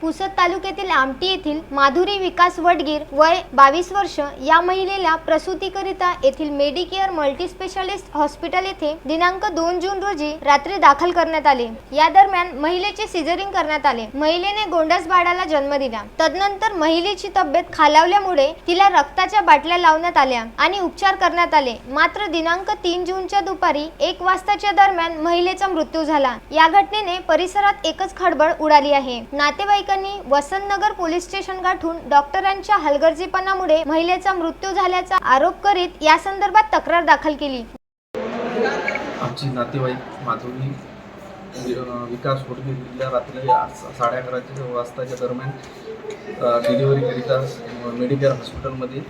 पुसद तालुक्यातील आमटी येथील माधुरी विकास वडगीर वय बावीस वर्ष या महिलेला प्रसूतीकरिता येथील मेडिकेअर मल्टीस्पेशालिस्ट हॉस्पिटल येथे दिनांक दोन जून रोजी रात्री दाखल करण्यात आले. या दरम्यान महिलेचे सिझरिंग करण्यात आले. महिलेने गोंडस बाळाला जन्म दिला. तदनंतर महिलेची तब्येत खालावल्यामुळे तिला रक्ताच्या बाटल्या लावण्यात आल्या आणि उपचार करण्यात आले. मात्र दिनांक तीन जूनच्या दुपारी एक वाजताच्या दरम्यान महिलेचा मृत्यू झाला. या घटनेने परिसरात एकच खळबळ उडाली आहे. नातेवाईक नागरिकांनी वसंतनगर पोलीस स्टेशन गाठून डॉक्टरांच्या हलगर्जीपणामुळे महिलेचा मृत्यू झाल्याचा आरोप करीत या संदर्भात तक्रार दाखल केली. आमची नातेवाईक माधुरी विकास होडगे हिला रात्री साडे अकराच्या वाजताच्या दरम्यान डिलिव्हरीकरिता मेडिकेअर हॉस्पिटलमध्ये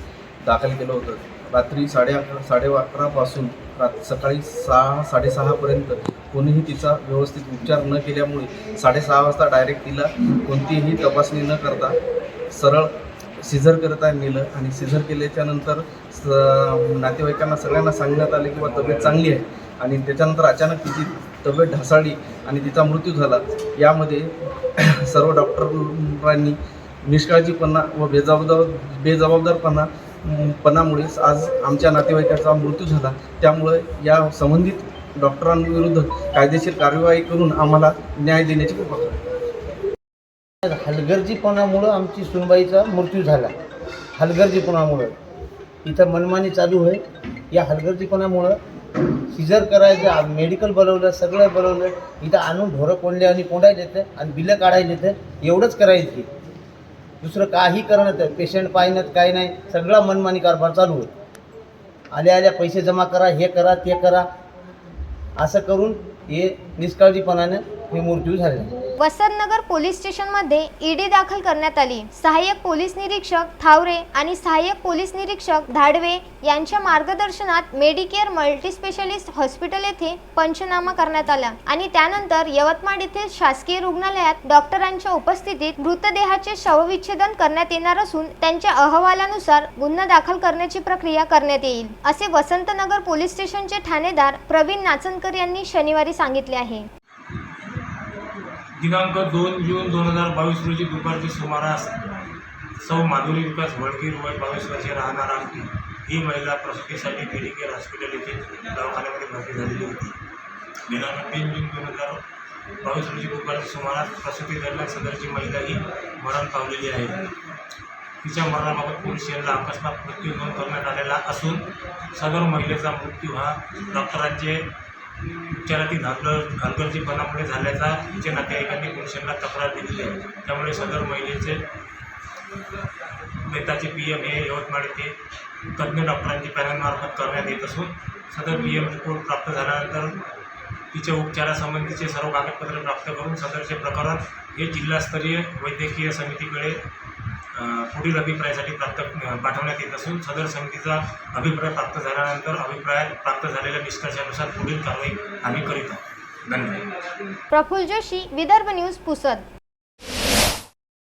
दाखल केलं होतं. रात्री साडे अकरा साडे अकरापासून रात सकाळी सहा साडेसहापर्यंत कोणीही तिचा व्यवस्थित उपचार न केल्यामुळे साडेसहा वाजता डायरेक्ट तिला कोणतीही तपासणी न करता सरळ सिझर करता नेलं आणि सिझर केल्याच्यानंतर स नातेवाईकांना सगळ्यांना सांगण्यात आले की बा तब्येत चांगली आहे. आणि त्याच्यानंतर अचानक तिची तब्येत ढासाळली आणि तिचा मृत्यू झाला. यामध्ये सर्व डॉक्टरांनी निष्काळजीपणा व बेजबाबदार बेजबाबदारपणा पणामुळेच आज आमच्या नातेवाईकाचा मृत्यू झाला. त्यामुळे या संबंधित डॉक्टरांविरुद्ध कायदेशीर कार्यवाही करून आम्हाला न्याय देण्याची कृपा हलगर्जीपणामुळं आमची सुनबाईचा मृत्यू झाला. हलगर्जीपणामुळं. इथं मनमानी चालू आहे या हलगर्जीपणामुळं सिजर करायचं मेडिकल बोलवलं सगळं बोलवलं. इथं आणून ढोरं कोंडले आणि कोंडायला येतं आणि बिलं काढायला येतं एवढंच करायची दुसरं काही करणं तर पेशंट पाहिणं काही नाही सगळा मनमानी कारभार चालू होत आल्या आल्या पैसे जमा करा हे करा ते करा. असं करून हे निष्काळजीपणानं हे मृत्यू झाले वसंतनगर पोलीस स्टेशनमध्ये ईडी दाखल करण्यात आली. सहाय्यक पोलीस निरीक्षक थावरे आणि सहाय्यक पोलीस निरीक्षक धाडवे यांच्या मार्गदर्शनात मेडिकेअर मल्टी स्पेशालिस्ट हॉस्पिटल येथे पंचनामा करण्यात आला आणि त्यानंतर यवतमाळ येथील शासकीय रुग्णालयात डॉक्टरांच्या उपस्थितीत मृतदेहाचे शवविच्छेदन करण्यात येणार असून त्यांच्या अहवालानुसार गुन्हा दाखल करण्याची प्रक्रिया करण्यात येईल असे वसंतनगर पोलीस स्टेशनचे ठाणेदार प्रवीण नाचनकर यांनी शनिवारी सांगितले आहे. दिनांक दोन जून दोन हजार बावीस रोजी दुपारच्या सुमारास सौ माधुरी विकास वडकी वय बावीस वर्षे राहणार आमटी ही महिला प्रसूतीसाठी मेडिकेअर हॉस्पिटल येथे दवाखान्यामध्ये भरती झालेली होती. दिनांक तीन जून दोन हजार बावीस रोजी दुपारच्या सुमारास प्रसूती दरम्यान सदरची महिला ही मरण पावलेली आहे. तिच्या मरणाबाबत पोलीस यांना अकस्मात मृत्यू नोंद करण्यात आलेला असून सदर महिलेचा मृत्यू हा डॉक्टरांचे उपचारातील हलगर् हलगर्जीपणामुळे झाल्याचा तिच्या नातेवाईकांनी पोलिसांना तक्रार दिलेली आहे. त्यामुळे सदर महिलेचे नेताचे पी एम हे यवतमाळ येथे तज्ज्ञ डॉक्टरांची पॅनलमार्फत करण्यात येत असून सदर पी एम रिपोर्ट प्राप्त झाल्यानंतर तिच्या उपचारासंबंधीचे सर्व कागदपत्रे प्राप्त करून सदरचे प्रकरण हे जिल्हास्तरीय वैद्यकीय समितीकडे पुढील अभिप्रायासाठी प्राप्त पाठवण्यात येत असून सदर समितीचा अभिप्राय प्राप्त झाल्यानंतर अभिप्राय प्राप्त झालेल्या निष्कर्षानुसार पुढील कारवाई आम्ही करीत आहोत. धन्यवाद. प्रफुल्ल जोशी विदर्भ न्यूज पुसद.